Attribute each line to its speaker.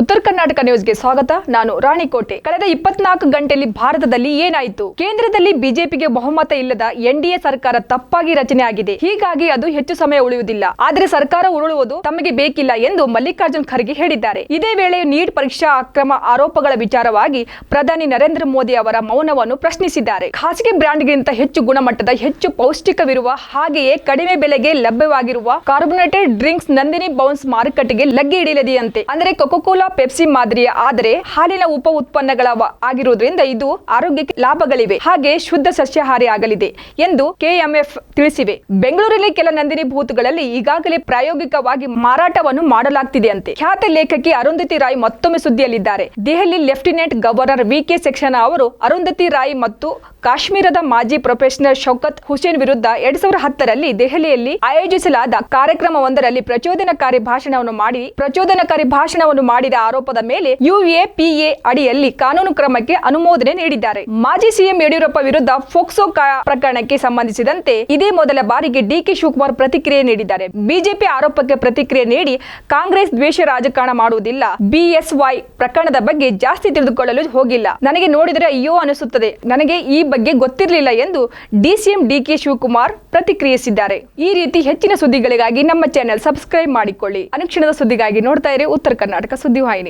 Speaker 1: ಉತ್ತರ ಕರ್ನಾಟಕ ನ್ಯೂಸ್ಗೆ ಸ್ವಾಗತ. ನಾನು ರಾಣಿಕೋಟೆ. ಕಳೆದ ಇಪ್ಪತ್ನಾಲ್ಕು ಗಂಟೆಯಲ್ಲಿ ಭಾರತದಲ್ಲಿ ಏನಾಯಿತು? ಕೇಂದ್ರದಲ್ಲಿ ಬಿಜೆಪಿಗೆ ಬಹುಮತ ಇಲ್ಲದ ಎನ್ಡಿಎ ಸರ್ಕಾರ ತಪ್ಪಾಗಿ ರಚನೆ ಆಗಿದೆ. ಹೀಗಾಗಿ ಅದು ಹೆಚ್ಚು ಸಮಯ ಉಳಿಯುವುದಿಲ್ಲ. ಆದರೆ ಸರ್ಕಾರ ಉರುಳುವುದು ತಮಗೆ ಬೇಕಿಲ್ಲ ಎಂದು ಮಲ್ಲಿಕಾರ್ಜುನ್ ಖರ್ಗೆ ಹೇಳಿದ್ದಾರೆ. ಇದೇ ವೇಳೆ ನೀಟ್ ಪರೀಕ್ಷಾ ಅಕ್ರಮ ಆರೋಪಗಳ ವಿಚಾರವಾಗಿ ಪ್ರಧಾನಿ ನರೇಂದ್ರ ಮೋದಿ ಅವರ ಮೌನವನ್ನು ಪ್ರಶ್ನಿಸಿದ್ದಾರೆ. ಖಾಸಗಿ ಬ್ರ್ಯಾಂಡ್ಗಿಂತ ಹೆಚ್ಚು ಗುಣಮಟ್ಟದ, ಹೆಚ್ಚು ಪೌಷ್ಟಿಕವಿರುವ, ಹಾಗೆಯೇ ಕಡಿಮೆ ಬೆಲೆಗೆ ಲಭ್ಯವಾಗಿರುವ ಕಾರ್ಬೊನೇಟೆಡ್ ಡ್ರಿಂಕ್ಸ್ ನಂದಿನಿ ಬೌನ್ಸ್ ಮಾರುಕಟ್ಟೆಗೆ ಲಗ್ಗೆ ಹಿಡಿಯಲಿದೆಯಂತೆ. ಅಂದರೆ ಕೊಕೊಕೋಲಾ ಪೆಪ್ಸಿ ಮಾದರಿಯ ಆದರೆ ಹಾಲಿನ ಉಪ ಉತ್ಪನ್ನಗಳ ಆಗಿರುವುದರಿಂದ ಇದು ಆರೋಗ್ಯಕ್ಕೆ ಲಾಭಗಳಿವೆ. ಹಾಗೆ ಶುದ್ಧ ಸಸ್ಯಾಹಾರಿ ಆಗಲಿದೆ ಎಂದು ಕೆಎಂಎಫ್ ತಿಳಿಸಿವೆ. ಬೆಂಗಳೂರಿನ ಕೆಲ ನಂದಿನಿ ಬೂತ್ಗಳಲ್ಲಿ ಈಗಾಗಲೇ ಪ್ರಾಯೋಗಿಕವಾಗಿ ಮಾರಾಟವನ್ನು ಮಾಡಲಾಗ್ತಿದೆಯಂತೆ. ಖ್ಯಾತ ಲೇಖಕಿ ಅರುಂಧತಿ ರಾಯ್ ಮತ್ತೊಮ್ಮೆ ಸುದ್ದಿಯಲ್ಲಿದ್ದಾರೆ. Delhi lieutenant governor V K Saxena ಅವರು ಅರುಂಧತಿ ರಾಯ್ ಮತ್ತು ಕಾಶ್ಮೀರದ ಮಾಜಿ ಪ್ರೊಫೆಷನಲ್ ಶೌಕತ್ ಹುಸೇನ್ ವಿರುದ್ಧ ಎರಡ್ ಸಾವಿರದ ಹತ್ತರಲ್ಲಿ ದೆಹಲಿಯಲ್ಲಿ ಆಯೋಜಿಸಲಾದ ಕಾರ್ಯಕ್ರಮವೊಂದರಲ್ಲಿ ಪ್ರಚೋದನಕಾರಿ ಭಾಷಣವನ್ನು ಮಾಡಿ ಪ್ರಚೋದನಕಾರಿ ಭಾಷಣವನ್ನು ಮಾಡಿದ ಆರೋಪದ ಮೇಲೆ ಯುಎಪಿಎ ಅಡಿಯಲ್ಲಿ ಕಾನೂನು ಕ್ರಮಕ್ಕೆ ಅನುಮೋದನೆ ನೀಡಿದ್ದಾರೆ. ಮಾಜಿ ಸಿಎಂ ಯಡಿಯೂರಪ್ಪ ವಿರುದ್ಧ ಫೋಕ್ಸೋ ಪ್ರಕರಣಕ್ಕೆ ಸಂಬಂಧಿಸಿದಂತೆ ಇದೇ ಮೊದಲ ಬಾರಿಗೆ ಡಿಕೆ ಶಿವಕುಮಾರ್ ಪ್ರತಿಕ್ರಿಯೆ ನೀಡಿದ್ದಾರೆ. ಬಿಜೆಪಿ ಆರೋಪಕ್ಕೆ ಪ್ರತಿಕ್ರಿಯೆ ನೀಡಿ ಕಾಂಗ್ರೆಸ್ ದ್ವೇಷ ರಾಜಕಾರಣ ಮಾಡುವುದಿಲ್ಲ. ಬಿಎಸ್ವೈ ಪ್ರಕರಣದ ಬಗ್ಗೆ ಜಾಸ್ತಿ ತಿಳಿದುಕೊಳ್ಳಲು ಹೋಗಿಲ್ಲ. ನನಗೆ ನೋಡಿದರೆ ಅಯ್ಯೋ ಅನಿಸುತ್ತದೆ. ನನಗೆ ಈ ಬಗ್ಗೆ ಗೊತ್ತಿರಲಿಲ್ಲ ಎಂದು ಡಿಸಿಎಂ ಡಿಕೆ ಶಿವಕುಮಾರ್ ಪ್ರತಿಕ್ರಿಯಿಸಿದ್ದಾರೆ. ಈ ರೀತಿ ಹೆಚ್ಚಿನ ಸುದ್ದಿಗಳಿಗಾಗಿ ನಮ್ಮ ಚಾನೆಲ್ ಸಬ್ಸ್ಕ್ರೈಬ್ ಮಾಡಿಕೊಳ್ಳಿ. ಅನುಕ್ಷಣದ ಸುದ್ದಿಗಾಗಿ ನೋಡ್ತಾ ಇರಿ ಉತ್ತರ ಕರ್ನಾಟಕ হয়নি